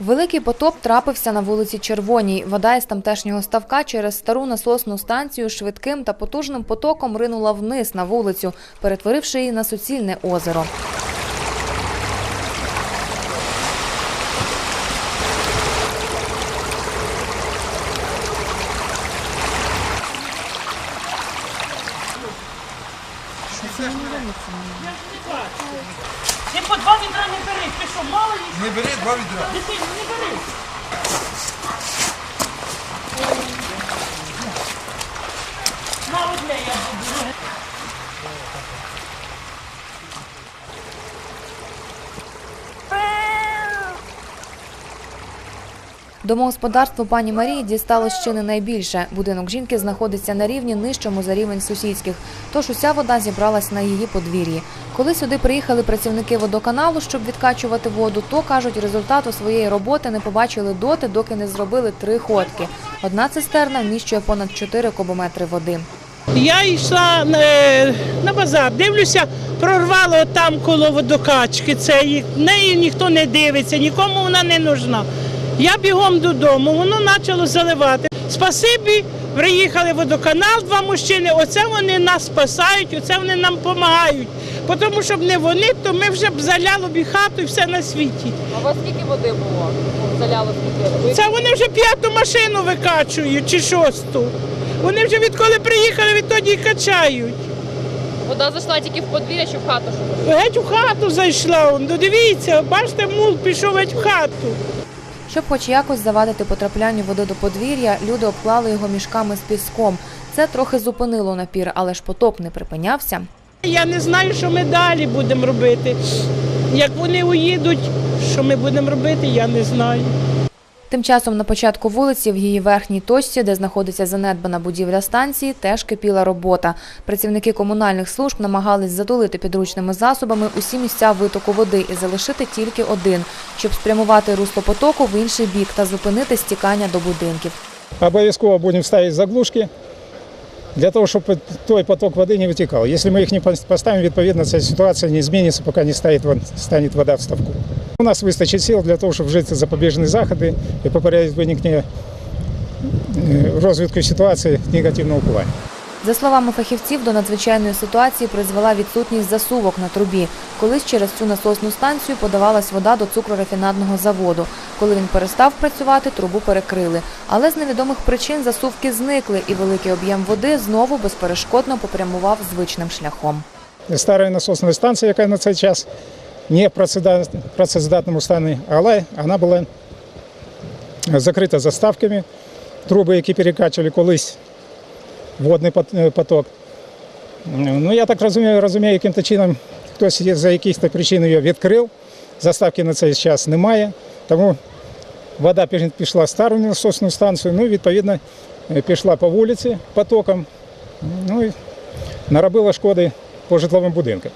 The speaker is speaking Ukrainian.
Великий потоп трапився на вулиці Червоній. Вода із тамтешнього ставка через стару насосну станцію швидким та потужним потоком ринула вниз на вулицю, перетворивши її на суцільне озеро. Ти по два відра не бери, ти що, мало їх? Не бери два відра. Ти не бери. Домогосподарству пані Марії дісталось ще не найбільше. Будинок жінки знаходиться на рівні нижчому за рівень сусідських, тож уся вода зібралась на її подвір'ї. Коли сюди приїхали працівники водоканалу, щоб відкачувати воду, то кажуть, результату своєї роботи не побачили доти, доки не зробили три ходки. Одна цистерна вміщує понад 4 кубометри води. Я йшла е, на базар, дивлюся, прорвало там коло водокачки. Це неї ніхто не дивиться, нікому вона не нужна. Я бігом додому, воно почало заливати. Спасибі, приїхали водоканал, два мужчини. Оце вони нас спасають, оце вони нам допомагають. Тому що б не вони, то ми вже б заляло б і хату і все на світі. А у вас скільки води було? Заляло скільки? Це вони вже п'яту машину викачують чи шосту. Вони вже відколи приїхали, відтоді і качають. Вода зайшла тільки в подвір'я чи в хату? щоб Геть у хату зайшла. Ну, дивіться, бачите, мул пішов геть в хату. Щоб хоч якось завадити потраплянню води до подвір'я, люди обклали його мішками з піском. Це трохи зупинило напір, але ж потоп не припинявся. Я не знаю, що ми далі будемо робити. Як вони уїдуть, що ми будемо робити, я не знаю. Тим часом на початку вулиці в її верхній точці, де знаходиться занедбана будівля станції, теж кипіла робота. Працівники комунальних служб намагались затулити підручними засобами усі місця витоку води і залишити тільки один, щоб спрямувати русло потоку в інший бік та зупинити стікання до будинків. Обов'язково будемо ставити заглушки для того, щоб той поток води не витікав. Якщо ми їх не поставимо, відповідно, ця ситуація не зміниться, поки не стане вода в ставку. У нас вистачить сил для того, щоб вжити запобіжні заходи і попередити виникнення е, розвитку ситуації негативного впливання. За словами фахівців, до надзвичайної ситуації призвела відсутність засувок на трубі. Колись через цю насосну станцію подавалась вода до цукрорафінадного заводу. Коли він перестав працювати, трубу перекрили. Але з невідомих причин засувки зникли, і великий об'єм води знову безперешкодно попрямував звичним шляхом. Стара насосна станція, яка на цей час не в працездатному стані, але вона була закрита заставками. Труби, які перекачували колись водний е, поток. Ну, я так розумію, розумію, яким-то чином хтось за якихось причин її відкрив. Заставки на цей час немає. Тому вода пішла стару насосну станцію, ну, відповідно, е, пішла по вулиці потоком, ну і наробила шкоди по житловим будинкам.